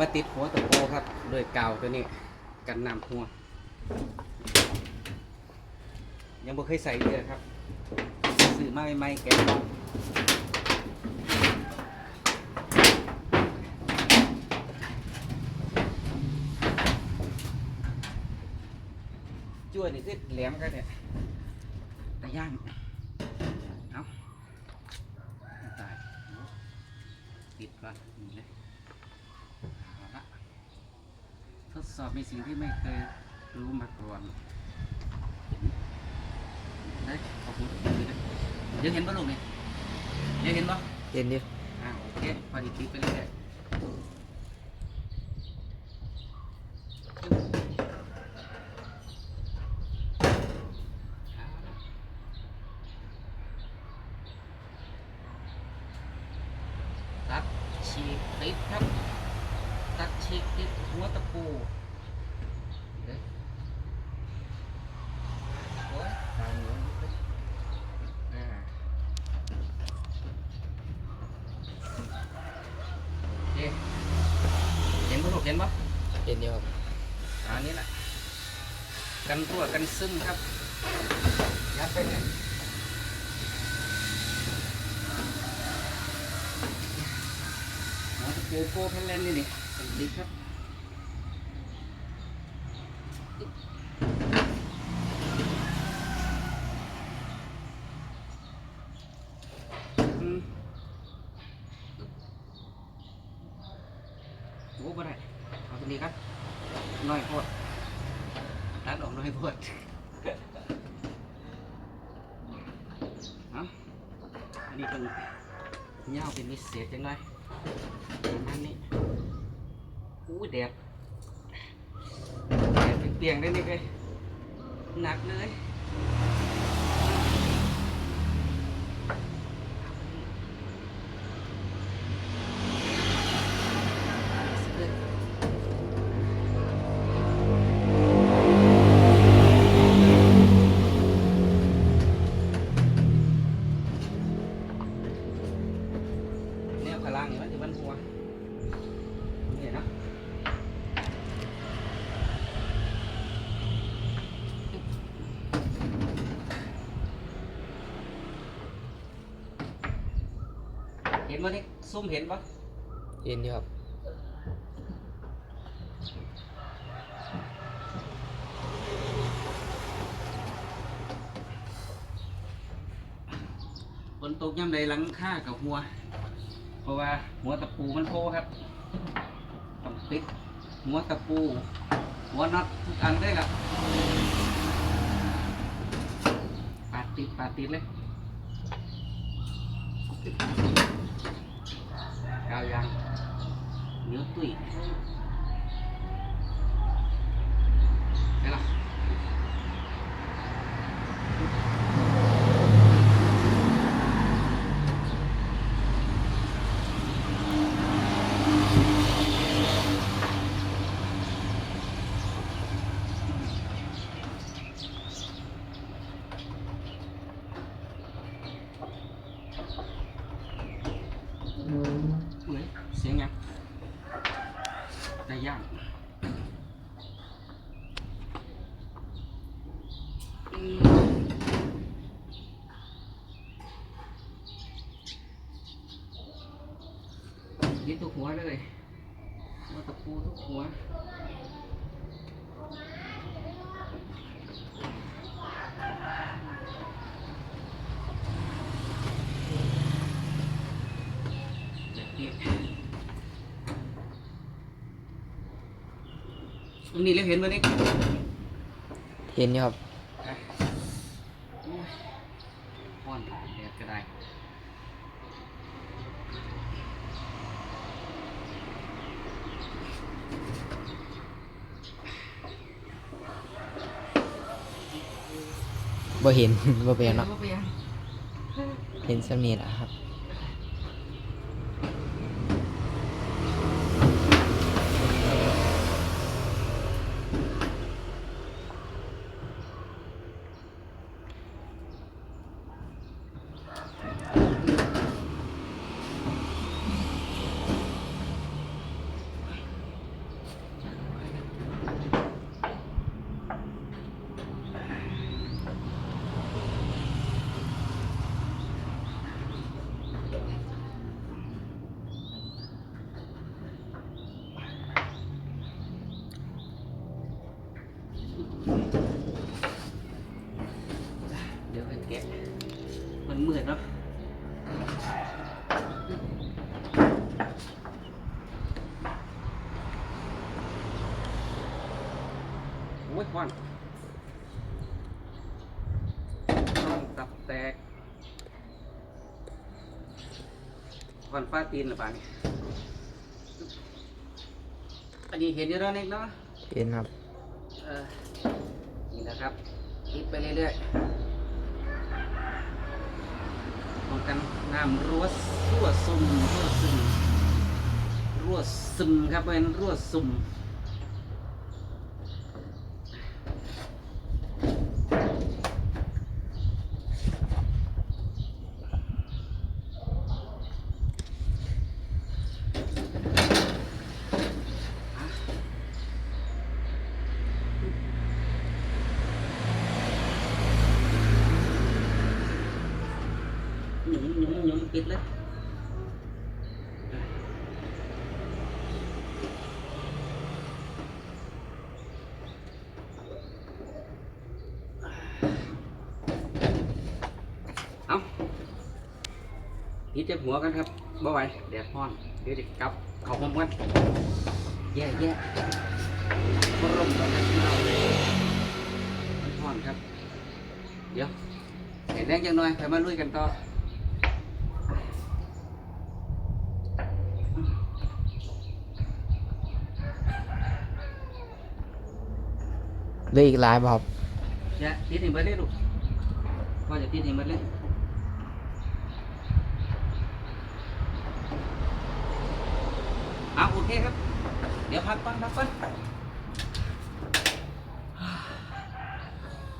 มาติดหัวตะโพครับโดยกาวตัวนี้กันน้ำหัว ยังบ่เคยใส่เลยครับซื้อมาใหม่ๆแกะลองจ้วนี่คือแหลมกันเนี่ยตะย่างเอาตายปิดก่อนนี่เลยเอาละท ดสอบในสิ่งที่ไม่เคยรู้มาก่อนได้ขอบคุณเดี๋ยวเห็นป่ะลูกนี่เดี๋ยวเห็นป่ะเย็นดิอ่าโอเคพอดีติดไปเรื่อยๆตัดฉีกติดครับ ตัดฉีกติดหัวตะปูเด้อโอ้ยตามหัวนิดนึงอ่าโอเคเห็นปะลูกเห็นปะเย็นดิครับอันนี้แหละกันรั่วกันซึมครับยัดไปเลยหัวตะปูโก้เพนเลนนี่นี่ ดีครับอืมโอ้บ่ได้เอาตัวนี้ครับน้อยโพดตัด อู้แดดแดดเป็นเปลี่ยงๆได้นี่เลยหนักเลย เห็นบ่นี่ซุ่มเห็นปะเย็นดิครับฝนตกย่ำใดหลังค่ากับหัว เพราะว่าหัวตะปูมันโพครับต้องติดหัวตะปู หัวน็อตทุกอันได้ครับปาดติดปาดติดเลย กาวยางเนื้อตุ้ยได้ละ เฮ้ยเสียงยังได้ ย่างอืมยึดทุกหัวเลยหัวตะปูทุกหัว ต รงนี้เราเห็นไหมนี่เย็นดิครับโอ้ยป้อนแดดก็ได้บ่เห็นบ่เป็นหรอกอาไปยังเห็นสำนีแหละครับ มืดเนาะโอ้ยควันต้องตับแตกควันฟ้าตีนหรือเปล่านี่อันนี้เห็นอยู่แล้วเน็กเนาะเห็นครับนี่นะครับคลิปไปเรื่อยๆ มองกันน้ำรั่วรั่วซึมรั่วซึมรั่วซึมครับเป็นรั่วซึมห ยุมหยุมหยุมปิดเลยเอาปิดเจ็บหัวกันครับบ่ไหวแดดร้อน เดี๋ยวจะกลับ เขาพร้อมกันแย่แย่พร่มกันนะเรามันร้อนครับ เดี๋ยวเห็นแรงจังหน่อยไปมาลุยกันต่อ ลืออีกหลายบ่ครับอย่าติดให้หมดเลยลูกพ่อจะติดให้หมดเลยเอาโอเคครับ เดี๋ยวพักก่อนพักก่อน